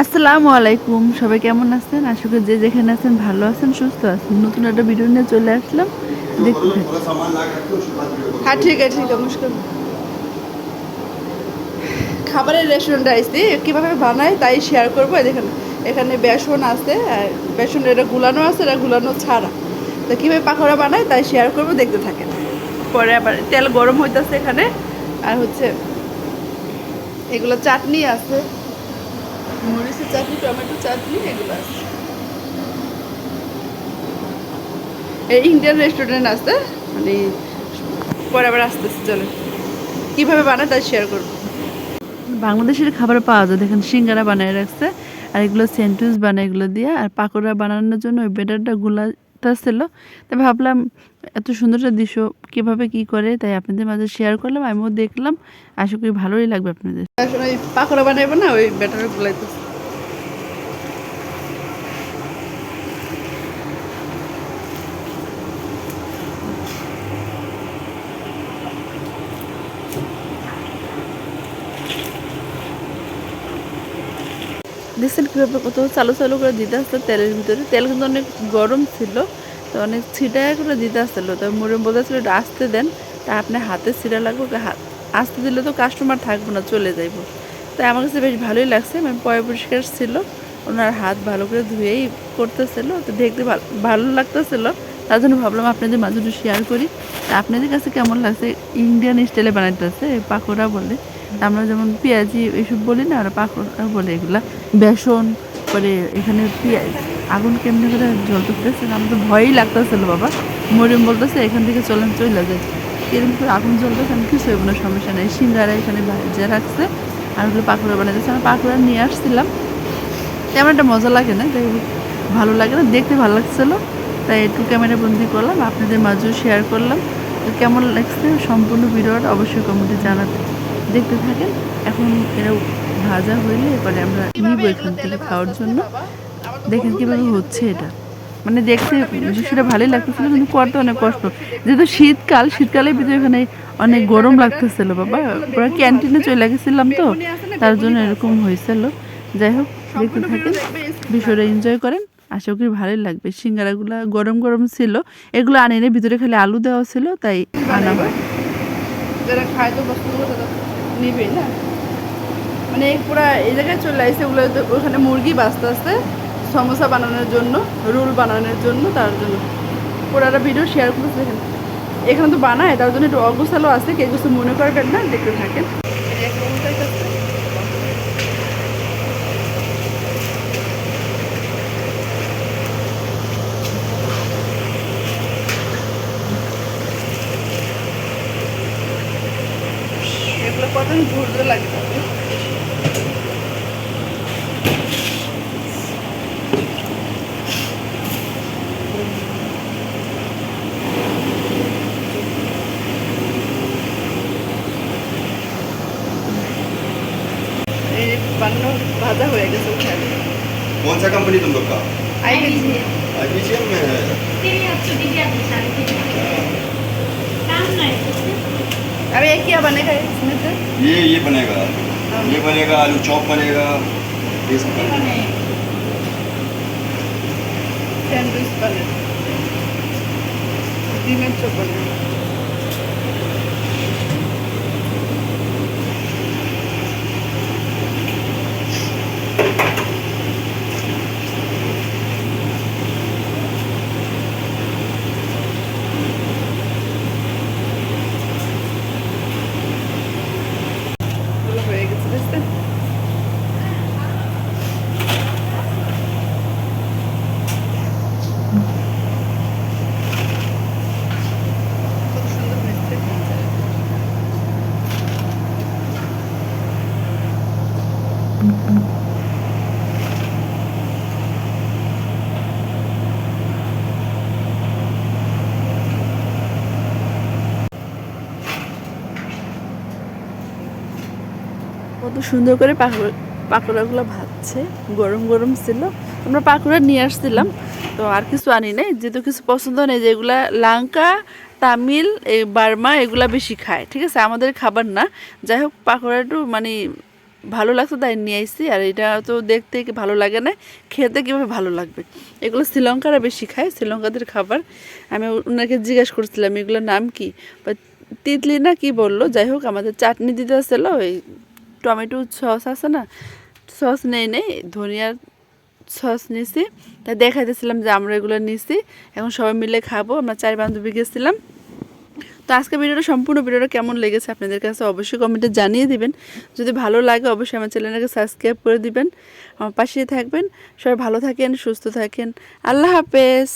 আসসালামু আলাইকুম। সবাই কেমন আছেন? আশা করি যে যেখানে আছেন ভালো আছেন, সুস্থ আছেন। নতুন একটা ভিডিও নিয়ে চলে আসলাম। দেখুন হ্যাঁ ঠিক আছে ঠিক আছে মুশকিল খাবারের রেস্টুরেন্ট আসছি কীভাবে বানাই তাই শেয়ার করব। দেখেন, এখানে বেসন আছে বেসন এটা গুলানো আছে, এটা গুলানো ছাড়া। তো কীভাবে পাকোড়া বানাই তাই শেয়ার করব, দেখতে থাকেন। পরে আবার তেল গরম হইতেছে এখানে। আর হচ্ছে, এগুলো চাটনি আছে। মরিচের চাটনি টমেটো চাটনি, এগুলো আছে এই ইন্ডিয়ান রেস্টুরেন্ট আছে মানে পরে আবার আসতেছে, চলে। কীভাবে বানায় তাই শেয়ার করব। বাংলাদেশের খাবার পাওয়া যায়, দেখেন সিঙ্গারা বানিয়ে রাখছে, আর এগুলো স্যান্ডউইচ বানায় এগুলো দিয়ে, আর পাকোড়া বানানোর জন্য ওই বেটারটা গুলাটা ছিল তাই ভাবলাম, এত সুন্দর একটা দৃশ্য, কীভাবে কি করে? তাই আপনাদের মাঝে শেয়ার করলাম, আমিও দেখলাম। আশা করি ভালোই লাগবে আপনাদের। ওই পাকোড়া বানাইবো না, ওই ব্যাটার গুলাইতেছে। দেখছেন কীভাবে কত চালু চালু করে দিতে আসতো তেলের ভিতরে। তেল কিন্তু অনেক গরম ছিল। তো অনেক ছিটায় করে দিতে আসছিল। তো মরিয়ম বলতেছিল এটা আসতে দেন, তা আপনার হাতে ছিটা লাগবে হাত আসতে দিলে তো কাস্টমার থাকব না, চলে যাইবো। তাই আমার কাছে বেশ ভালোই লাগছে মানে পয় পরিষ্কার ছিল, ওনার হাত ভালো করে ধুয়েই করতেছিল, তো দেখতে ভালো ভালো লাগতেছিল। তার জন্য ভাবলাম আপনাদের মাঝে একটু শেয়ার করি। তা আপনাদের কাছে কেমন লাগছে? ইন্ডিয়ান স্টাইলে বানাইতেছে, পাকোড়া বলে। আমরা যেমন পেঁয়াজি এসব বলি না, আর পাকোড়া বলে এগুলা। বেসন, পরে এখানে পেঁয়াজ। আগুন কেমনি করে জ্বলতেছে আমার তো ভয়ই লাগতেছিল বাবা। মরিয়ম বলতেছে এখান থেকে চলেন চলে যায় এরকম করে আগুন জ্বলতেছে আমি কিছু হইব না সমস্যা নেই। সিঙ্গারা এখানে ভাজা রাখছে আর ওগুলো পাকোড়া বানাইতেছে। আমি পাকোড়া নিয়ে আসছিলাম। তেমন একটা মজা লাগে না তাই ভালো লাগে না দেখতে ভালো লাগছিল। তাই একটু ক্যামেরা বন্দি করলাম আপনাদের মাঝেও শেয়ার করলাম। তো কেমন লাগছে সম্পূর্ণ ভিডিওটা অবশ্যই কমেন্টে জানাতে। দেখতে থাকেন এখন এরা ভাজা হইলে এবারে আমরা নিব এখান থেকে খাওয়ার জন্য। দেখেন কীভাবে হচ্ছে এটা। মানে দেখতে দৃশ্যটা ভালোই লাগতেছিল, কিন্তু করতে অনেক কষ্ট। যেহেতু শীতকাল, শীতকালের ভিতরে এখানে অনেক গরম লাগতেছিল বাবা। পুরো ক্যান্টিনে চলে গেছিলাম তো, তার জন্য এরকম হয়েছিল। যাই হোক, দেখতে থাকেন, বিষয়টা এনজয় করেন। আশা করি ভালোই লাগবে। সিঙ্গারাগুলো গরম গরম ছিল। এগুলো আনি না ভিতরে খালি আলু দেওয়া ছিল, তাই আনা হয়। না। মানে পুরা এই জায়গায় চলে আসছে ওগুলো ওখানে মুরগি বাঁচতে আসতে সমোসা বানানোর জন্য, রোল বানানোর জন্য, তার জন্য। পুরাটা ভিডিও শেয়ার করতে দেখেন। এখানে তো বানায়, তার জন্য একটু অগোছালো আছে, কেউ কিছু মনে করবেন না, দেখতে থাকেন। এগুলো কত ঘুরতে লাগে বানানো ভাজা হয়ে গেছে ওখানে कौन सा कंपनी तुम लोग का আইডিজি आईबीसीएम में है अभी एक क्या बनेगा इसमें से ये ये बनेगा ये बनेगा आलू चॉप बनेगा ये सब बनेगा सैंडविच बनेगा डिनर चॉप बनेगा সুন্দর করে পাকোড়া পাকোড়াগুলো ভাজছে। গরম গরম ছিল। আমরা পাকোড়া নিয়ে আসছিলাম। তো আর কিছু আনি নাই। যেহেতু কিছু পছন্দ নেই যেগুলা লঙ্কা, তামিল, এই বার্মা, এগুলা বেশি খায়। ঠিক আছে? আমাদের খাবার না। যাই হোক পাকোড়া একটু মানে ভালো লাগতো তাই নিয়ে আসছি আর এটা তো দেখতে কি ভালো লাগে না? খেতে কীভাবে ভালো লাগবে? এগুলো শ্রীলঙ্কারা বেশি খায়, শ্রীলঙ্কাদের খাবার। আমি ওনাকে জিজ্ঞেস করছিলাম, এগুলোর নাম কি? তিতলি না কি বলল? যাই হোক, আমাদের চাটনি দিতে আসছিল, ওই টমেটো সস আছে না, সস নেই নেই, ধনিয়ার সস নিছি। তাই দেখাইতেছিলাম যে আমরা এগুলো নিছি, এখন সবাই মিলে খাব, আমরা চার বান্ধবী গেছিলাম। তো আজকে ভিডিওটা সম্পূর্ণ ভিডিওটা কেমন লেগেছে আপনাদের কাছে অবশ্যই কমেন্টে জানিয়ে দিবেন। যদি ভালো লাগে অবশ্যই আমার চ্যানেলটাকে সাবস্ক্রাইব করে দিবেন। আমার পাশে থাকবেন, সবাই ভালো থাকেন, সুস্থ থাকেন। আল্লাহ হাফেজ।